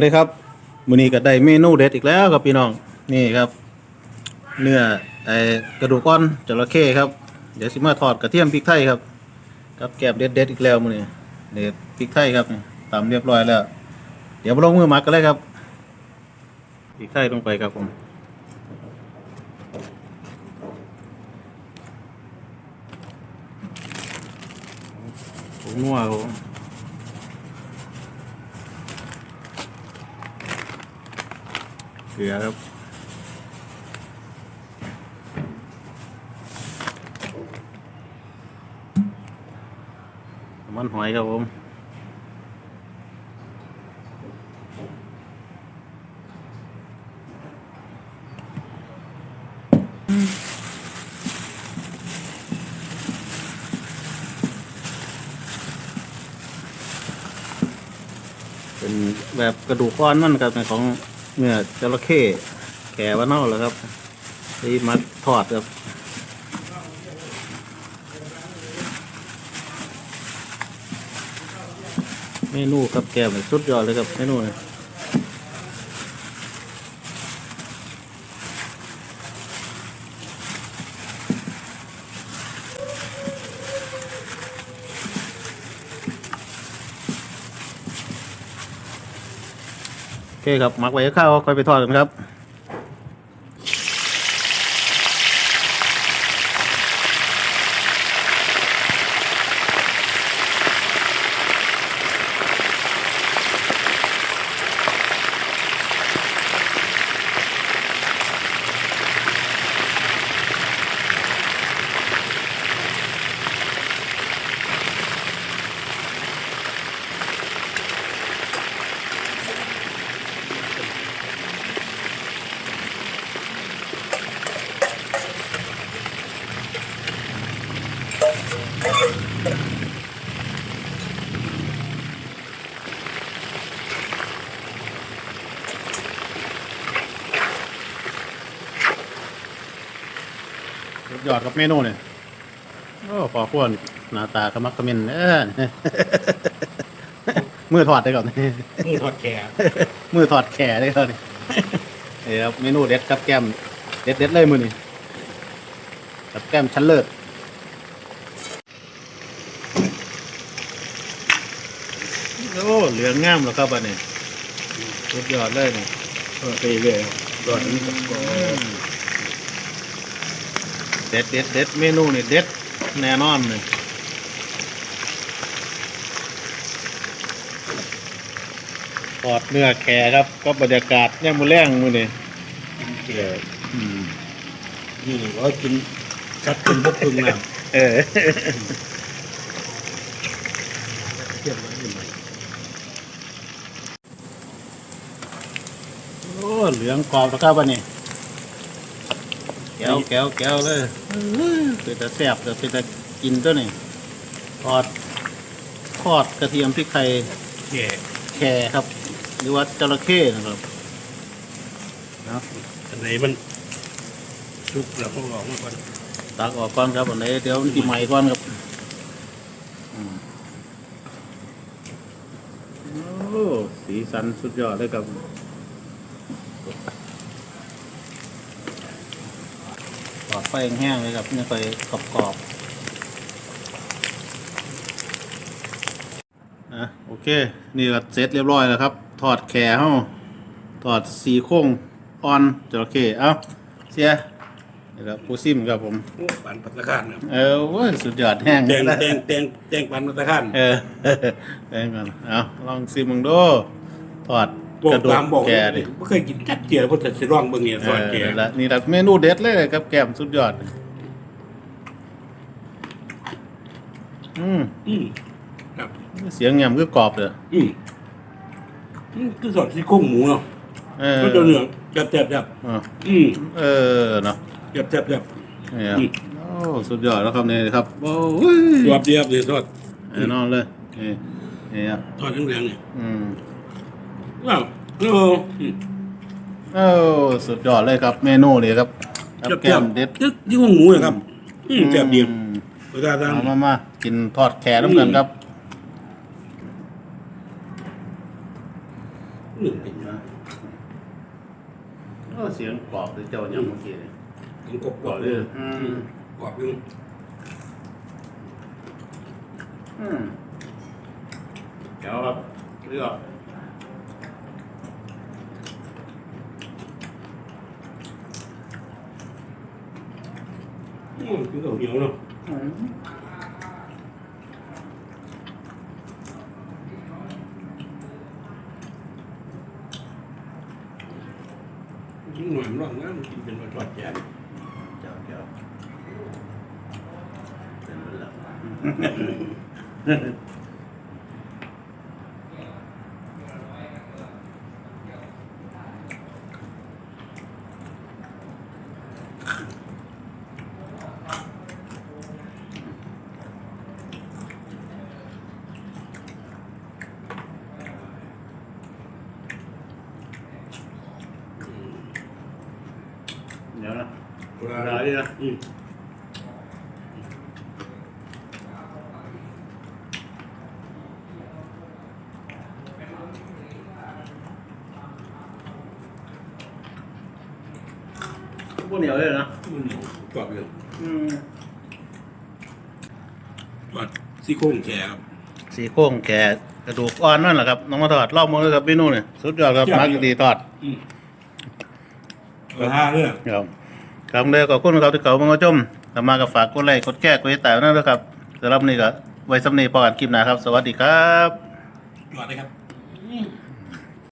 วัสดีครับมื้อนี้ก็ได้เมนูเด็ดอีกแล้วครับพี่น้องนี่ครับ เนื้อไอ้กระดูกอ่อนจระเข้ครับ เดี๋ยวสิมาทอดกระเทียมพริกไทยครับกับแกบเด็ดเด็ดๆอีกแล้วมื้อนี้เด็ดพริกไทยครับนี่ตำเรียบร้อยแล้ว เดี๋ยวมาลงมือหมักกันเลยครับพริกไทยลงไปครับผมผงนัวครับ ผมเกลือครับน้ำมันหอยครับผมเป็นแบบกระดูกก้อนมันครับเป็นของ เนื้อจระเข้แก่ว่าเน่าแล้วครับที่มาทอดครับเมนูกับแกมสุดยอดเลยครับเมนูเนี่ย โอเคครับหมักไว้ข้าวค่อยไปทอดกันครับ สุดยอดกับเมนูเนี่ยโอ้พอควรหน้าตาขมักเขมิ้นเออ มือถอดได้ก่อน มือทอดแขกมือถอดแขนได้ก่อนนี่ครับเมนูเด็ดกับแก้ม เด็ดเด็ดๆเลยมือนี่กับแก้มชั้นเลิศโอ้ เหลืองงามแล้วครับอันนี้สุดยอดเลยนี่ทอดไปเรื่อยรอดนี้ก็เด็ดเด็ดเด็ดเมนูนี่เด็ดแน่นอนเลยทอดเนื้อแขครับ ก็บรรยากาศย่างมือแรงมือนี่กินเกลืออืมนี่ร้อยกินชัดเป็นพวกพึ่งนะเออเทียมมันนี่มัน โอ้เหลืองกรอบแล้วครับวันนี้แก้วแก้วแก้วเลยเป็นแต่แซ่บแต่เป็นแต่กินตัวนี้ทอดทอดกระเทียมพริกไทยแก่แครครับ หรือว่าจระเข้นะครับเนาะอันไหนมันชุกแล้วก็หลอกมาก่อนตักออกก่อนครับอันไหนเดี๋ยวมันติใหม่ก่อนครับอืมโอ้สีสันสุดยอดเลยครับ ทอดไฟแห้งๆเลยครับนี่ไปกรอบๆนะโอเค นี่ก็เสร็จเรียบร้อยแล้วครับทอดแขเฮาทอดสีโค้งอ่อนจระเข้เอ้าเสียนี่ครับผู้ซิมครับผมโอ้ปันปัตตะคานนะเออโว้ยสุดยอดแห้งแตงเลยแตงแตงแตงปันปัตตะคานเออแห้งก่อนเอาลองซิมมึงดูทอด บอกกระดูกตามบอกแกดิไม่เคยกินจัดเจียวเพราะแต่สิร้องเบิ่งเนี่ยเอทอดอแก่และนี่แหละเมนูเด็ดเลยครับแก้มสุดยอด อืมอืมครับเสียงแงมคือกรอบเลยอืมอืมคือสอดซี่โครงหมูเนาะเออก็จะเนื้อจับจับจับอะอืมเออเนาะจับจับจับเนี่ยอืมโอ้สุดยอดแล้วครับเนี่ยครับโอ้ยรอบเดียวเลยทอดแน่นอนเลยนี่นี่ครับทอดทั้งแรงเนี่ยอืม ว้าวโอ้อืมโอ้สุดยอดเลยครับเมนูนี่ครับกับจับแก้จับมเด็ดยึดยี่ห้อหมูนะครับ อืมจับเดียวอืมเวลาทานเอามามากินทอดแขนน้ำเงินครับอหนึ่งเป็นนะโอ้เสียงกรอบหรือเจ้าอย่างเมื่อกี้เนี่ยถึงกบกรอบเลยอืมกรอบอยู่อืมเดี๋ยวครับเลือก กินกับเหนียวเนาะอืมกินหน่อยมันร้อนนะมันกินเป็นทอดแกงเจ้าเจ้าเป็นเวลาเดี๋ยวนะ เวเวลาลาดีนะอืมพวกเหนียวเลยนะมันเหนียวกรอบอยู่อืมทอดซี่โครงแกครับ สีโครงแกะกระดูกอ่อนนั่นแหละครับน้องมาทอดรอบมือครับพี่นู่นเนี่ยสุดยอดครับมักดีทอดอืมกระทะเนี่ยครับ ครับเลยขอบคุณครับที่เขามาชมกลับมากับฝากกดไลค์กดแชร์กดติดตามนั่นนะครับสำหรับนี้ก็ไว้สำนีพอกันคลิปหน้าครับ สวัสดีครับทอดเลยครับ